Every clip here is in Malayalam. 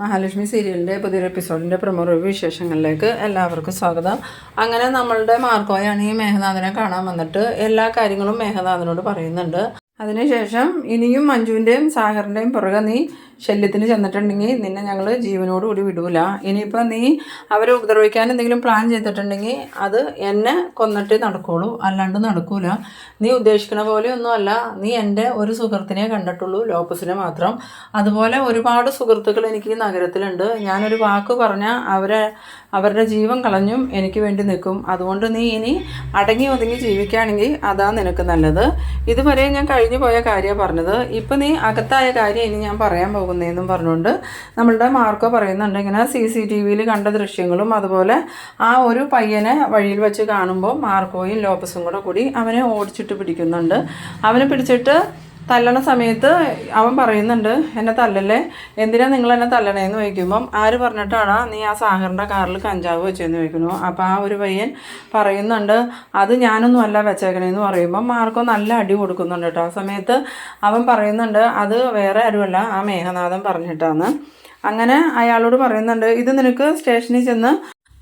മഹാലക്ഷ്മി സീരിയലിന്റെ പുതിയൊരു എപ്പിസോഡിന്റെ റിവ്യൂ വിശേഷങ്ങളിലേക്ക് എല്ലാവർക്കും സ്വാഗതം. അങ്ങനെ നമ്മളുടെ മാർക്കോയാണ് ഈ മേഘനാഥനെ കാണാൻ വന്നിട്ട് എല്ലാ കാര്യങ്ങളും മേഘനാഥനോട് പറയുന്നുണ്ട്. അതിനുശേഷം ഇനിയും മഞ്ജുവിന്റെയും സാഗറിന്റെയും പുറകെ നീ ശല്യത്തിന് ചെന്നിട്ടുണ്ടെങ്കിൽ നിന്നെ ഞങ്ങൾ ജീവനോടുകൂടി വിടൂല. ഇനിയിപ്പോൾ നീ അവരെ ഉപദ്രവിക്കാൻ എന്തെങ്കിലും പ്ലാൻ ചെയ്തിട്ടുണ്ടെങ്കിൽ അത് എന്നെ കൊന്നിട്ട് നടക്കുകയുള്ളൂ അല്ലാണ്ട് നടക്കൂല. നീ ഉദ്ദേശിക്കുന്ന പോലെ ഒന്നുമല്ല നീ എന്റെ ഒരു സുഹൃത്തിനെ കണ്ടിട്ടുള്ളൂ ലോപ്പസിനെ മാത്രം. അതുപോലെ ഒരുപാട് സുഹൃത്തുക്കൾ എനിക്ക് ഈ നഗരത്തിലുണ്ട്. ഞാനൊരു വാക്ക് പറഞ്ഞാൽ അവരെ അവരുടെ ജീവൻ കളഞ്ഞും എനിക്ക് വേണ്ടി നിൽക്കും. അതുകൊണ്ട് നീ ഇനി അടങ്ങി ഒതുങ്ങി ജീവിക്കുകയാണെങ്കിൽ അതാ നിനക്ക് നല്ലത്. ഇതുവരെ ഞാൻ കഴിഞ്ഞു പോയ കാര്യമാണ് പറഞ്ഞത്. ഇപ്പം നീ അകത്തായ കാര്യം ഇനി ഞാൻ പറയാൻ പോകുന്നതെന്നും പറഞ്ഞുകൊണ്ട് നമ്മളുടെ മാർക്കോ പറയുന്നുണ്ട് ഇങ്ങനെ സി സി ടി വിയിൽ കണ്ട ദൃശ്യങ്ങളും അതുപോലെ ആ ഒരു പയ്യനെ വഴിയിൽ വെച്ച് കാണുമ്പോൾ മാർക്കോയും ലോപ്പസും കൂടെ കൂടി അവനെ ഓടിച്ചിട്ട് പിടിക്കുന്നുണ്ട്. അവനെ പിടിച്ചിട്ട് തല്ലണ സമയത്ത് അവൻ പറയുന്നുണ്ട് എന്നെ തല്ലല്ലേ? എന്തിനാ നിങ്ങൾ എന്നെ തല്ലണേന്ന് ചോദിക്കുമ്പം ആര് പറഞ്ഞിട്ടാണ് നീ ആ സാഹറിന്റെ കാറിൽ കഞ്ചാവ് വെച്ചെന്ന് ചോദിക്കുന്നു. അപ്പോൾ ആ ഒരു പയ്യൻ പറയുന്നുണ്ട് അത് ഞാനൊന്നും അല്ല വെച്ചേക്കണേന്ന് പറയുമ്പം മാർക്കോ നല്ല അടി കൊടുക്കുന്നുണ്ട് കേട്ടോ ആ സമയത്ത് അവൻ പറയുന്നുണ്ട് അത് വേറെ ആരുമല്ല ആ മേഘനാഥൻ പറഞ്ഞിട്ടാണ് അങ്ങനെ അയാളോട് പറയുന്നുണ്ട് ഇത് നിനക്ക് സ്റ്റേഷനിൽ ചെന്ന്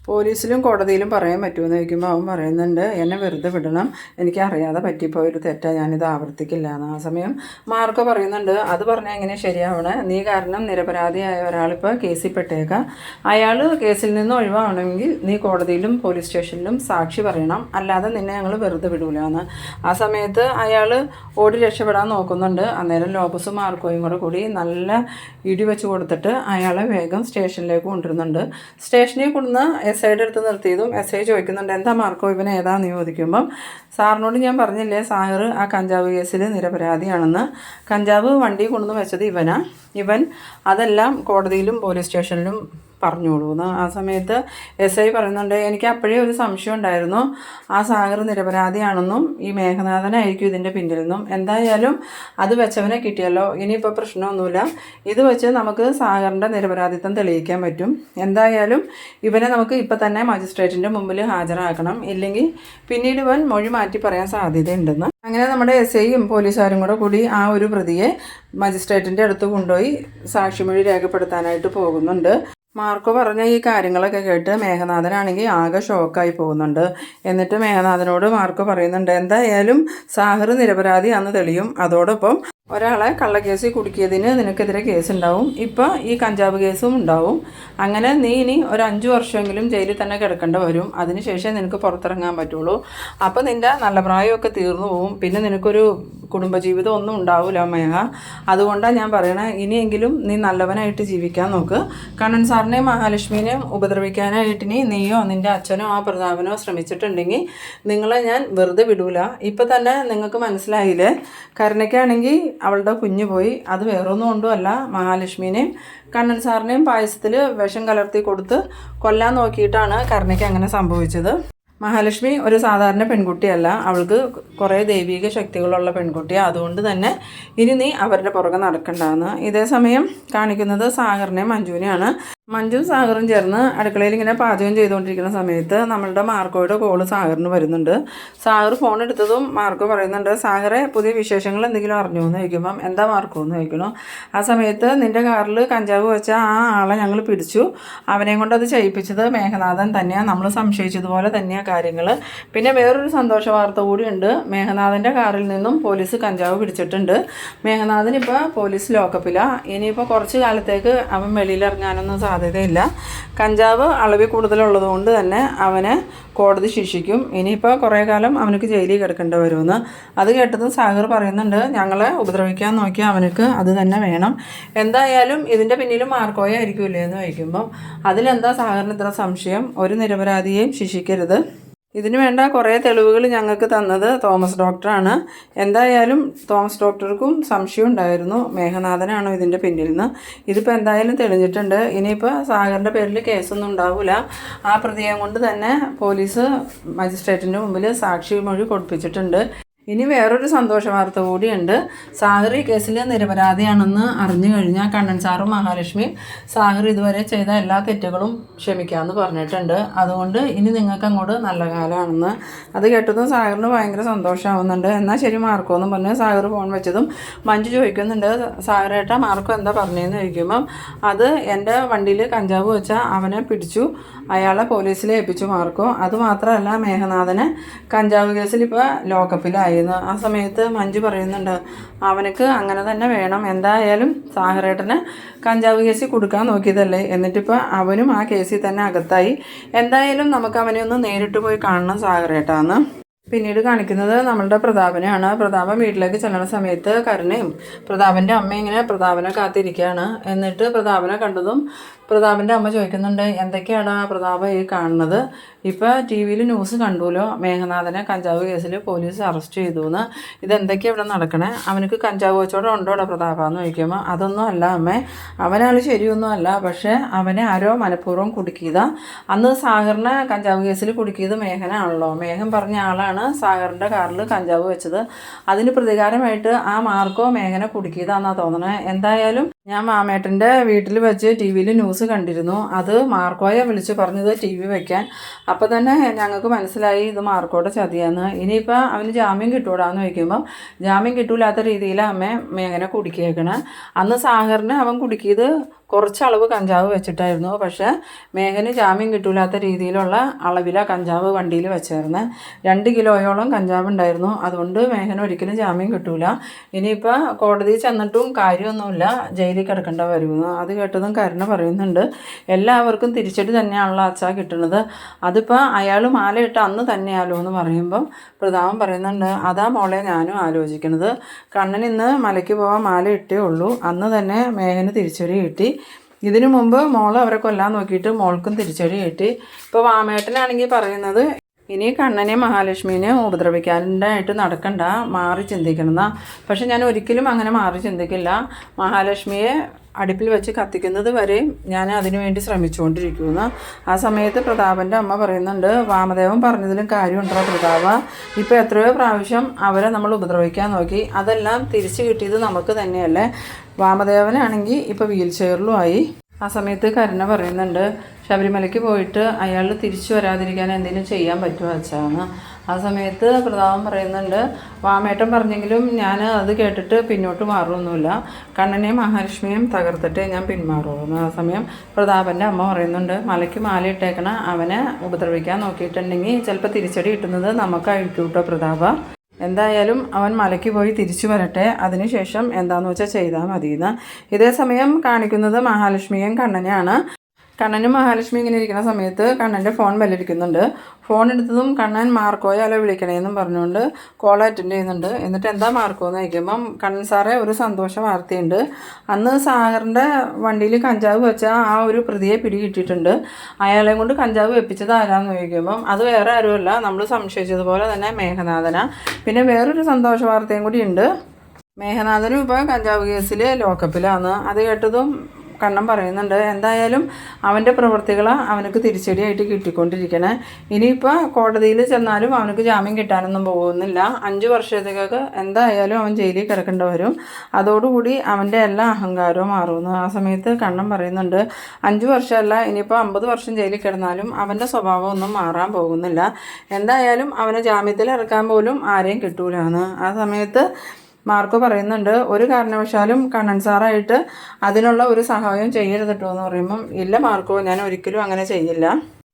പോലീസിലും കോടതിയിലും പറയാൻ പറ്റുമെന്ന് ചോദിക്കുമ്പോൾ അവൻ പറയുന്നുണ്ട് എന്നെ വെറുതെ വിടണം. എനിക്ക് അറിയാതെ പറ്റിപ്പോയൊരു തെറ്റാ ഞാനിത് ആവർത്തിക്കില്ല. എന്ന് ആ സമയം മാർക്ക് പറയുന്നുണ്ട് അത് പറഞ്ഞാൽ എങ്ങനെ ശരിയാവണേ? നീ കാരണം നിരപരാധിയായ ഒരാളിപ്പോൾ കേസിൽ പെട്ടേക്കാം. അയാൾ കേസിൽ നിന്ന് ഒഴിവാവണമെങ്കിൽ നീ കോടതിയിലും പോലീസ് സ്റ്റേഷനിലും സാക്ഷി പറയണം. അല്ലാതെ നിന്നെ ഞങ്ങൾ വെറുതെ വിടൂല. എന്ന് ആ സമയത്ത് അയാൾ ഓടി രക്ഷപ്പെടാൻ നോക്കുന്നുണ്ട്. അന്നേരം ലോബസും മാർക്കോയും കൂടെ കൂടി നല്ല ഇടി വെച്ച് കൊടുത്തിട്ട് അയാളെ വേഗം സ്റ്റേഷനിലേക്ക് കൊണ്ടുവരുന്നുണ്ട്. സ്റ്റേഷനിൽ കൊണ്ടുവന്ന് എസ് ഐയുടെ അടുത്ത് നിർത്തിയതും എസ് ഐ ചോദിക്കുന്നുണ്ട് എന്താ മാർക്കോ ഇവൻ ഏതാന്ന് ചോദിക്കുമ്പം? സാറിനോട് ഞാൻ പറഞ്ഞില്ലേ സാഗർ ആ കഞ്ചാവ് കേസിൽ നിരപരാധിയാണെന്ന്. കഞ്ചാവ് വണ്ടി കൊണ്ടുവന്ന് വെച്ചത് ഇവനാ. ഇവൻ അതെല്ലാം കോടതിയിലും പോലീസ് സ്റ്റേഷനിലും പറഞ്ഞോളൂ എന്ന് ആ സമയത്ത് എസ് ഐ പറയുന്നുണ്ട് എനിക്ക് അപ്പോഴേ ഒരു സംശയം ഉണ്ടായിരുന്നു. ആ സാഗർ നിരപരാധിയാണെന്നും ഈ മേഘനാഥനായിരിക്കും ഇതിന്റെ പിന്നിൽ നിന്നും. എന്തായാലും അത് വെച്ചവനെ കിട്ടിയല്ലോ. ഇനിയിപ്പോൾ പ്രശ്നമൊന്നുമില്ല. ഇത് വെച്ച് നമുക്ക് സാഗറിന്റെ നിരപരാധിത്വം തെളിയിക്കാൻ പറ്റും. എന്തായാലും ഇവനെ നമുക്ക് ഇപ്പം തന്നെ മജിസ്ട്രേറ്റിന്റെ മുമ്പിൽ ഹാജരാക്കണം. ഇല്ലെങ്കിൽ പിന്നീട് ഇവൻ മൊഴി മാറ്റി പറയാൻ സാധ്യതയുണ്ടെന്ന്. അങ്ങനെ നമ്മുടെ എസ് ഐയും പോലീസുകാരും കൂടെ കൂടി ആ ഒരു പ്രതിയെ മജിസ്ട്രേറ്റിന്റെ അടുത്ത് കൊണ്ടുപോയി സാക്ഷിമൊഴി രേഖപ്പെടുത്താനായിട്ട് പോകുന്നുണ്ട്. മാർക്കോ പറഞ്ഞ ഈ കാര്യങ്ങളൊക്കെ കേട്ട് മേഘനാഥനാണെങ്കിൽ ആകെ ഷോക്കായി പോകുന്നുണ്ട്. എന്നിട്ട് മേഘനാഥനോട് മാർക്കോ പറയുന്നുണ്ട് എന്തായാലും സാഹർ നിരപരാധി അന്ന് തെളിയും. അതോടൊപ്പം ഒരാളെ കള്ളക്കേസിൽ കുടുക്കിയതിന് നിനക്കെതിരെ കേസുണ്ടാവും. ഇപ്പോൾ ഈ കഞ്ചാവ് കേസും ഉണ്ടാവും. അങ്ങനെ നീ ഇനി ഒരു അഞ്ച് വർഷമെങ്കിലും ജയിലിൽ തന്നെ കിടക്കേണ്ട വരും. അതിനുശേഷം നിനക്ക് പുറത്തിറങ്ങാൻ പറ്റുള്ളൂ. അപ്പോൾ നിന്റെ നല്ല പ്രായമൊക്കെ തീർന്നു പോവും. പിന്നെ നിനക്കൊരു കുടുംബജീവിതം ഒന്നും ഉണ്ടാവില്ല മേഘ അതുകൊണ്ടാണ് ഞാൻ പറയണേ ഇനിയെങ്കിലും നീ നല്ലവനായിട്ട് ജീവിക്കാൻ നോക്ക്. കണ്ണൻ സാറിനെയും മഹാലക്ഷ്മിനെയും ഉപദ്രവിക്കാനായിട്ട് ഇനി നീയോ നിന്റെ അച്ഛനോ ആ പ്രതാപനോ ശ്രമിച്ചിട്ടുണ്ടെങ്കിൽ നിങ്ങളെ ഞാൻ വെറുതെ വിടൂല. ഇപ്പം തന്നെ നിങ്ങൾക്ക് മനസ്സിലായില്ലേ? കരുണയ്ക്കാണെങ്കിൽ അവളുടെ കുഞ്ഞു പോയി. അത് വേറൊന്നും കൊണ്ടുമല്ല മഹാലക്ഷ്മിനെയും കണ്ണൻ സാറിനെയും പായസത്തിൽ വിഷം കലർത്തി കൊടുത്ത് കൊല്ലാൻ നോക്കിയിട്ടാണ് കരുണയ്ക്ക് അങ്ങനെ സംഭവിച്ചത്. മഹാലക്ഷ്മി ഒരു സാധാരണ പെൺകുട്ടിയല്ല. അവൾക്ക് കുറേ ദൈവിക ശക്തികളുള്ള പെൺകുട്ടിയാണ് അതുകൊണ്ട് തന്നെ ഇനി നീ അവരുടെ പുറകെ നടക്കണ്ടെന്ന്. ഇതേ സമയം കാണിക്കുന്നത് സാഗറിനെയും മഞ്ജുവിനെയാണ്. മഞ്ജുവും സാഗറും ചേർന്ന് അടുക്കളയിൽ ഇങ്ങനെ പാചകം ചെയ്തുകൊണ്ടിരിക്കുന്ന സമയത്ത് നമ്മളുടെ മാർക്കോയുടെ കോൾ സാഗറിന് വരുന്നുണ്ട്. സാഗർ ഫോൺ എടുത്തതും മാർക്കോ പറയുന്നുണ്ട് സാഗറെ പുതിയ വിശേഷങ്ങൾ എന്തെങ്കിലും അറിഞ്ഞു? എന്ന് ചോദിക്കുമ്പം എന്താ മാർക്കോ? എന്ന് ചോദിക്കണോ ആ സമയത്ത് നിന്റെ കാറിൽ കഞ്ചാവ് വെച്ച ആ ആളെ ഞങ്ങൾ പിടിച്ചു. അവനെയും കൊണ്ട് അത് ചെയ്യിപ്പിച്ചത് മേഘനാഥൻ തന്നെയാണ് നമ്മൾ സംശയിച്ചതുപോലെ തന്നെയാണ് കാര്യങ്ങൾ പിന്നെ വേറൊരു സന്തോഷ വാർത്ത കൂടിയുണ്ട്. മേഘനാഥന്റെ കാറിൽ നിന്നും പോലീസ് കഞ്ചാവ് പിടിച്ചിട്ടുണ്ട്. മേഘനാഥൻ ഇപ്പോൾ പോലീസ് ലോക്കപ്പിലാണ് ഇനിയിപ്പോൾ കുറച്ച് കാലത്തേക്ക് അവൻ വെളിയിലിറങ്ങാനൊന്നും സാധ്യതയില്ല. കഞ്ചാവ് അളവിൽ കൂടുതലുള്ളത് കൊണ്ട് തന്നെ അവനെ കോടതി ശിക്ഷിക്കും. ഇനിയിപ്പോൾ കുറേ കാലം അവനക്ക് ജയിലിൽ കിടക്കേണ്ടി വരുമെന്ന്. അത് കേട്ടതും സാഗർ പറയുന്നുണ്ട് ഞങ്ങളെ ഉപദ്രവിക്കാൻ നോക്കി അവനക്ക് അത് തന്നെ വേണം. എന്തായാലും ഇതിന്റെ പിന്നിലും മാർക്കോയ ആയിരിക്കില്ലേ? എന്ന് ചോദിക്കുമ്പം അതിലെന്താ സാഗറിന് ഇത്ര സംശയം? ഒരു നിരപരാധിയെയും ശിക്ഷിക്കരുത്. ഇതിന് വേണ്ട കുറേ തെളിവുകൾ ഞങ്ങൾക്ക് തന്നത് തോമസ് ഡോക്ടറാണ്. എന്തായാലും തോമസ് ഡോക്ടർക്കും സംശയം ഉണ്ടായിരുന്നു. മേഘനാഥനാണോ ഇതിന്റെ പിന്നിൽ നിന്ന് ഇതിപ്പോൾ എന്തായാലും തെളിഞ്ഞിട്ടുണ്ട്. ഇനിയിപ്പോൾ സാഗറിന്റെ പേരിൽ കേസൊന്നും ഉണ്ടാവില്ല ആ പ്രതിയെ കൊണ്ട് തന്നെ പോലീസ് മജിസ്ട്രേറ്റിന്റെ മുമ്പിൽ സാക്ഷി മൊഴി കൊടുപ്പിച്ചിട്ടുണ്ട്. ഇനി വേറൊരു സന്തോഷ വാർത്ത കൂടിയുണ്ട്. സാഹറി കേസിൽ നിരപരാധിയാണെന്ന് അറിഞ്ഞു കഴിഞ്ഞാൽ കണ്ണൻ സാറും മഹാലക്ഷ്മിയും സാഹറി ഇതുവരെ ചെയ്ത എല്ലാ തെറ്റുകളും ക്ഷമിക്കാമെന്ന് പറഞ്ഞിട്ടുണ്ട്. അതുകൊണ്ട് ഇനി നിങ്ങൾക്ക് അങ്ങോട്ട് നല്ല കാലമാണെന്ന്. അത് കേട്ടതും സാഗറിന് ഭയങ്കര സന്തോഷമാവുന്നുണ്ട്. എന്നാൽ ശരി മാർക്കോ എന്ന് പറഞ്ഞ് സാഗർ ഫോൺ വെച്ചതും മഞ്ജു ചോദിക്കുന്നുണ്ട് സാഗരേട്ട മാർക്കോ എന്താ പറഞ്ഞതെന്ന് ചോദിക്കുമ്പം അത് എന്റെ വണ്ടിയിൽ കഞ്ചാവ് വെച്ചാൽ അവനെ പിടിച്ചു അയാളെ പോലീസിൽ ഏൽപ്പിച്ചു മാർക്കോ. അതുമാത്രമല്ല മേഘനാഥനെ കഞ്ചാവ് കേസിൽ ഇപ്പോൾ ലോക്കപ്പിലായിരുന്നു ആ സമയത്ത് മഞ്ജു പറയുന്നുണ്ട് അവനക്ക് അങ്ങനെ തന്നെ വേണം. എന്തായാലും സാഹറേട്ടന് കഞ്ചാവ് കേസിൽ കൊടുക്കാൻ നോക്കിയതല്ലേ. എന്നിട്ടിപ്പോൾ അവനും ആ കേസിൽ തന്നെ അകത്തായി. എന്തായാലും നമുക്ക് അവനെ ഒന്ന് നേരിട്ട് പോയി കാണണം സാഹറേട്ടാന്ന്. പിന്നീട് കാണിക്കുന്നത് നമ്മളുടെ പ്രതാപനെയാണ്. പ്രതാപൻ വീട്ടിലേക്ക് ചെല്ലുന്ന സമയത്ത് കരുണയും പ്രതാപന്റെ അമ്മ ഇങ്ങനെ പ്രതാപനെ കാത്തിരിക്കുകയാണ്. എന്നിട്ട് പ്രതാപനെ കണ്ടതും പ്രതാപന്റെ അമ്മ ചോദിക്കുന്നുണ്ട് എന്തൊക്കെയാണ് പ്രതാപ ഈ കാണുന്നത്? ഇപ്പോൾ ടി വിയിൽ ന്യൂസ് കണ്ടുല്ലോ മേഘനാഥനെ കഞ്ചാവ് കേസിൽ പോലീസ് അറസ്റ്റ് ചെയ്തു എന്ന് ഇതെന്തൊക്കെയാണ് ഇവിടെ നടക്കണേ? അവനക്ക് കഞ്ചാവ് വെച്ചോടെ ഉണ്ടോ പ്രതാപ എന്ന് ചോദിക്കുമ്പോൾ അതൊന്നും അല്ല അമ്മേ. അവനാൾ ശരിയൊന്നും അല്ല പക്ഷേ അവനെ ആരോ മനഃപൂർവം കുടുക്കിയതാ. അന്ന് സാഗറിനെ കഞ്ചാവ് കേസിൽ കുടുക്കിയത് മേഘനാണല്ലോ. മേഘൻ പറഞ്ഞ ആളാണ് സാഗറിന്റെ കാറിൽ കഞ്ചാവ് വെച്ചത്. അതിന് പ്രതികാരമായിട്ട് ആ മാർക്കോ മേഘനെ കുടുക്കിയതാണെന്നാണ് തോന്നണേ. എന്തായാലും ഞാൻ മാമേട്ടന്റെ വീട്ടിൽ വെച്ച് ടി വിയിൽ ന്യൂസ് കണ്ടിരുന്നു. അത് മാർക്കോയെ വിളിച്ച് പറഞ്ഞത് ടി വി വയ്ക്കാൻ അപ്പോൾ തന്നെ ഞങ്ങൾക്ക് മനസ്സിലായി ഇത് മാർക്കോയുടെ ചതിയാന്ന്. ഇനിയിപ്പോൾ അവന് ജാമ്യം കിട്ടൂടാന്ന് ചോദിക്കുമ്പം ജാമ്യം കിട്ടൂലാത്ത രീതിയിൽ അമ്മ എങ്ങനെ കുടുക്കിയേക്കണേ. അന്ന് സാഹറിന് അവൻ കുടുക്കിയത് കുറച്ച് അളവ് കഞ്ചാവ് വെച്ചിട്ടായിരുന്നു. പക്ഷേ മേഘന് ജാമ്യം കിട്ടൂലാത്ത രീതിയിലുള്ള അളവിലാണ് കഞ്ചാവ് വണ്ടിയിൽ വെച്ചായിരുന്നത് രണ്ട് കിലോയോളം കഞ്ചാവ് ഉണ്ടായിരുന്നു. അതുകൊണ്ട് മേഘന് ഒരിക്കലും ജാമ്യം കിട്ടൂല. ഇനിയിപ്പോൾ കോടതി ചെന്നിട്ടും കാര്യമൊന്നുമില്ല. ജയിലിൽ കിടക്കേണ്ട വരുമെന്ന് അത് കേട്ടതും കരുണ പറയുന്നുണ്ട്. എല്ലാവർക്കും തിരിച്ചടി തന്നെയാണല്ലോ അച്ഛാ കിട്ടുന്നത് അതിപ്പോൾ അയാൾ മാലയിട്ട് അന്ന് തന്നെയാലോ എന്ന് പറയുമ്പം പ്രതാപം പറയുന്നുണ്ട്. അതാ മോളെ ഞാനും ആലോചിക്കുന്നത് കണ്ണൻ ഇന്ന് മലയ്ക്ക് പോകാൻ മാല ഇട്ടേ ഉള്ളൂ. അന്ന് തന്നെ മേഘന് തിരിച്ചടി കിട്ടി. ഇതിനു മുമ്പ് മോൾ അവരെ കൊല്ലാൻ നോക്കിയിട്ട് മോൾക്കും തിരിച്ചടി കിട്ടി. ഇപ്പോൾ വാമേട്ടനാണെങ്കിൽ പറയുന്നത് ഇനി കണ്ണനെ മഹാലക്ഷ്മിനെ ഉപദ്രവിക്കാനായിട്ട് നടക്കണ്ട മാറി ചിന്തിക്കണം പക്ഷെ ഞാൻ ഒരിക്കലും അങ്ങനെ മാറി ചിന്തിക്കില്ല. മഹാലക്ഷ്മിയെ അടുപ്പിൽ വെച്ച് കത്തിക്കുന്നത് വരെ ഞാൻ അതിനുവേണ്ടി ശ്രമിച്ചുകൊണ്ടിരിക്കുന്നു. ആ സമയത്ത് പ്രതാപന്റെ അമ്മ പറയുന്നുണ്ട് വാമദേവൻ പറഞ്ഞതിലും കാര്യമുണ്ടോ പ്രതാപ. ഇപ്പോൾ എത്രയോ പ്രാവശ്യം അവരെ നമ്മൾ ഉപദ്രവിക്കാൻ നോക്കി. അതെല്ലാം തിരിച്ചു കിട്ടിയത് നമുക്ക് തന്നെയല്ലേ? വാമദേവനാണെങ്കിൽ ഇപ്പോൾ വീൽ ചെയറിലും ആയി. ആ സമയത്ത് കരുണ പറയുന്നുണ്ട് ശബരിമലയ്ക്ക് പോയിട്ട് അയാൾ തിരിച്ചു വരാതിരിക്കാൻ എന്തെങ്കിലും ചെയ്യാൻ പറ്റുമോ വെച്ചാണ് ആ സമയത്ത് പ്രതാപം പറയുന്നുണ്ട് വാമേട്ടൻ പറഞ്ഞെങ്കിലും ഞാൻ അത് കേട്ടിട്ട് പിന്നോട്ട് മാറുമൊന്നുമില്ല കണ്ണനെയും മഹാലക്ഷ്മിയും തകർത്തിട്ട് ഞാൻ പിന്മാറുള്ളൂ. ആ സമയം പ്രതാപന്റെ അമ്മ പറയുന്നുണ്ട് മലയ്ക്ക് മാല ഇട്ടേക്കണ അവനെ ഉപദ്രവിക്കാൻ നോക്കിയിട്ടുണ്ടെങ്കിൽ ചിലപ്പോൾ തിരിച്ചടി കിട്ടുന്നത് നമുക്കായിരിക്കും കേട്ടോ പ്രതാപ. എന്തായാലും അവൻ മലയ്ക്ക് പോയി തിരിച്ചു വരട്ടെ. അതിനുശേഷം എന്താണെന്ന് വെച്ചാൽ ചെയ്താൽ മതിയെന്ന്. ഇതേ സമയം കാണിക്കുന്നത് മഹാലക്ഷ്മിയും കണ്ണനെയാണ്. കണ്ണനും മഹാലക്ഷ്മി ഇങ്ങനെ ഇരിക്കുന്ന സമയത്ത് കണ്ണന്റെ ഫോൺ ബെല്ലടിക്കുന്നുണ്ട്. ഫോൺ എടുത്തതും കണ്ണൻ മാർക്കോയെ അല്ല വിളിക്കണേന്നും പറഞ്ഞുകൊണ്ട് കോൾ അറ്റൻഡ് ചെയ്യുന്നുണ്ട്. എന്നിട്ട് എന്താ മാർക്കോ എന്ന് ചോദിക്കുമ്പം കണ്ണൻ സാറേ ഒരു സന്തോഷ വാർത്തയുണ്ട്. അന്ന് സാഗറിന്റെ വണ്ടിയിൽ കഞ്ചാവ് വെച്ച ആ ഒരു പ്രതിയെ പിടികിട്ടിയിട്ടുണ്ട്. അയാളെ കൊണ്ട് കഞ്ചാവ് വെപ്പിച്ചത് ആരാന്ന് ചോദിക്കുമ്പം അത് വേറെ ആരുമല്ല നമ്മൾ സംശയിച്ചതുപോലെ തന്നെ മേഘനാഥന. പിന്നെ വേറൊരു സന്തോഷ വാർത്തയും കൂടി ഉണ്ട്. മേഘനാഥനും ഇപ്പോൾ കഞ്ചാവ് കേസിൽ ലോക്കപ്പിലാണ് അത് കേട്ടതും കണ്ണം പറയുന്നുണ്ട്. എന്തായാലും അവന്റെ പ്രവൃത്തികൾ അവനക്ക് തിരിച്ചടിയായിട്ട് കിട്ടിക്കൊണ്ടിരിക്കണേ. ഇനിയിപ്പോൾ കോടതിയിൽ ചെന്നാലും അവനക്ക് ജാമ്യം കിട്ടാനൊന്നും പോകുന്നില്ല. അഞ്ച് വർഷത്തേക്കൊക്കെ എന്തായാലും അവൻ ജയിലിൽ കിടക്കേണ്ടി വരും. അതോടുകൂടി അവന്റെ എല്ലാ അഹങ്കാരവും മാറുമെന്ന് ആ സമയത്ത് കണ്ണം പറയുന്നുണ്ട്. അഞ്ച് വർഷമല്ല ഇനിയിപ്പോൾ അമ്പത് വർഷം ജയിലിൽ കിടന്നാലും അവന്റെ സ്വഭാവം ഒന്നും മാറാൻ പോകുന്നില്ല. എന്തായാലും അവനെ ജാമ്യത്തിൽ ഇറക്കാൻ പോലും ആരെയും കിട്ടൂലാണ് ആ സമയത്ത് മാർക്കോ പറയുന്നുണ്ട് ഒരു കാരണവശാലും കണ്ണൻ സാറായിട്ട് അതിനുള്ള ഒരു സഹായം ചെയ്യരുത് കേട്ടോ എന്ന് പറയുമ്പം ഇല്ല മാർക്കോ ഞാൻ ഒരിക്കലും അങ്ങനെ ചെയ്യില്ല.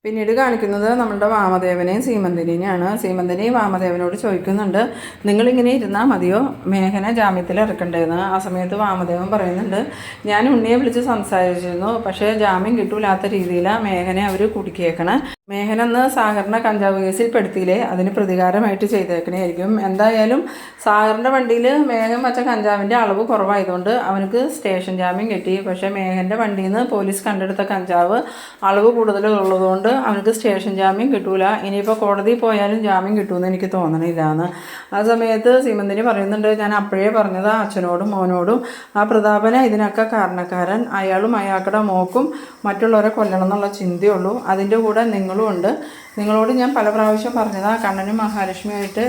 പിന്നീട് കാണിക്കുന്നത് നമ്മളുടെ വാമദേവനെയും സീമന്തിനെയാണ് സീമന്തിനെയും വാമദേവനോട് ചോദിക്കുന്നുണ്ട് നിങ്ങളിങ്ങനെ ഇരുന്നാൽ മതിയോ? മേഘന ജാമ്യത്തിൽ ഇറക്കണ്ടേന്ന് ആ സമയത്ത് വാമദേവൻ പറയുന്നുണ്ട് ഞാൻ ഉണ്ണിയെ വിളിച്ച് സംസാരിച്ചിരുന്നു പക്ഷേ ജാമ്യം കിട്ടൂലാത്ത രീതിയിലാണ് മേഘനെ അവർ കുടുക്കിയേക്കണേ മേഘന എന്ന് സാഗറിനെ കഞ്ചാവ് കേസിൽ പെടുത്തിയില്ലേ? അതിന് പ്രതികാരമായിട്ട് ചെയ്തേക്കണേയിരിക്കും എന്തായാലും സാഗറിന്റെ വണ്ടിയിൽ മേഘം വച്ച കഞ്ചാവിന്റെ അളവ് കുറവായതുകൊണ്ട് അവനക്ക് സ്റ്റേഷൻ ജാമ്യം കിട്ടി. പക്ഷേ മേഘന്റെ വണ്ടിയിൽ നിന്ന് പോലീസ് കണ്ടെടുത്ത കഞ്ചാവ് അളവ് കൂടുതലുള്ളതുകൊണ്ട് അവനക്ക് സ്റ്റേഷൻ ജാമ്യം കിട്ടൂല. ഇനിയിപ്പോൾ കോടതി പോയാലും ജാമ്യം കിട്ടുമെന്ന് എനിക്ക് തോന്നണില്ല എന്ന് ആ സമയത്ത് സീമന്തിനി പറയുന്നുണ്ട് ഞാൻ അപ്പോഴേ പറഞ്ഞത് അച്ഛനോടും മോനോടും. ആ പ്രതാപനെ ഇതിനൊക്കെ കാരണക്കാരൻ. അയാളും അയാളുടെ മോക്കും മറ്റുള്ളവരെ കൊല്ലണം എന്നുള്ള ചിന്തയുള്ളൂ. അതിന്റെ കൂടെ നിങ്ങളും ഉണ്ട്. നിങ്ങളോട് ഞാൻ പല പ്രാവശ്യം പറഞ്ഞതാണ് കണ്ണനും മഹാലക്ഷ്മിയായിട്ട്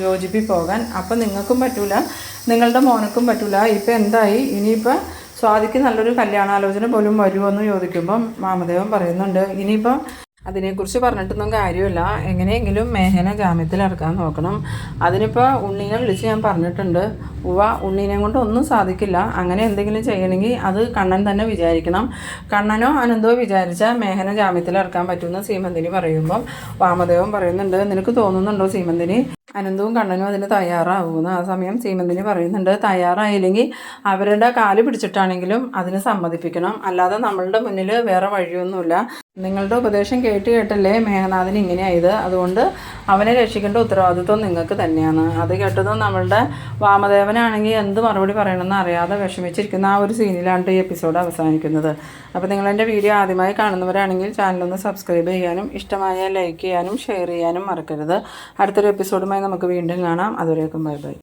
യോജിപ്പി പോകാൻ അപ്പം നിങ്ങൾക്കും പറ്റൂല നിങ്ങളുടെ മോനക്കും പറ്റൂല. ഇപ്പം എന്തായി? ഇനിയിപ്പോൾ സ്വാതിക്ക് നല്ലൊരു കല്യാണാലോചന പോലും വരുമോ എന്ന് ചോദിക്കുമ്പം മാമദേവൻ പറയുന്നുണ്ട്. ഇനിയിപ്പം അതിനെക്കുറിച്ച് പറഞ്ഞിട്ടൊന്നും കാര്യമില്ല. എങ്ങനെയെങ്കിലും മേഹന ജാമ്യത്തിൽ ഇറക്കാൻ നോക്കണം. അതിനിപ്പോൾ ഉണ്ണീനെ വിളിച്ച് ഞാൻ പറഞ്ഞിട്ടുണ്ട്. ഉവ ഉണ്ണീനെ കൊണ്ട് ഒന്നും സാധിക്കില്ല. അങ്ങനെ എന്തെങ്കിലും ചെയ്യണമെങ്കിൽ അത് കണ്ണൻ തന്നെ വിചാരിക്കണം. കണ്ണനോ അനന്തോ വിചാരിച്ചാൽ മേഹന ജാമ്യത്തിൽ ഇറക്കാൻ പറ്റുമെന്ന് സീമന്തിനി പറയുമ്പം വാമദേവൻ പറയുന്നുണ്ട്. നിനക്ക് തോന്നുന്നുണ്ടോ സീമന്തിനി അനന്തവും കണ്ണനും അതിന് തയ്യാറാവുമെന്ന് ആ സമയം സീമന്തിന് പറയുന്നുണ്ട്. തയ്യാറായില്ലെങ്കിൽ അവരുടെ കാൽ പിടിച്ചിട്ടാണെങ്കിലും അതിന് സമ്മതിപ്പിക്കണം. അല്ലാതെ നമ്മളുടെ മുന്നിൽ വേറെ വഴിയൊന്നുമില്ല. നിങ്ങളുടെ ഉപദേശം കേട്ട് കേട്ടല്ലേ മേഘനാഥൻ ഇങ്ങനെയായത്? അതുകൊണ്ട് അവനെ രക്ഷിക്കേണ്ട ഉത്തരവാദിത്വം നിങ്ങൾക്ക് തന്നെയാണ്. അത് കേട്ടതും നമ്മളുടെ വാമദേവനാണെങ്കിൽ എന്ത് മറുപടി പറയണമെന്ന് അറിയാതെ വിഷമിച്ചിരിക്കുന്ന ആ ഒരു സീനിലാണ് ഈ എപ്പിസോഡ് അവസാനിക്കുന്നത്. അപ്പോൾ നിങ്ങൾ എന്റെ വീഡിയോ ആദ്യമായി കാണുന്നവരാണെങ്കിൽ ചാനലൊന്ന് സബ്സ്ക്രൈബ് ചെയ്യാനും ഇഷ്ടമായ ലൈക്ക് ചെയ്യാനും ഷെയർ ചെയ്യാനും മറക്കരുത്. അടുത്തൊരു എപ്പിസോഡുമായി നമുക്ക് വീണ്ടും കാണാം. അതുവരേക്കും ബൈ ബൈ.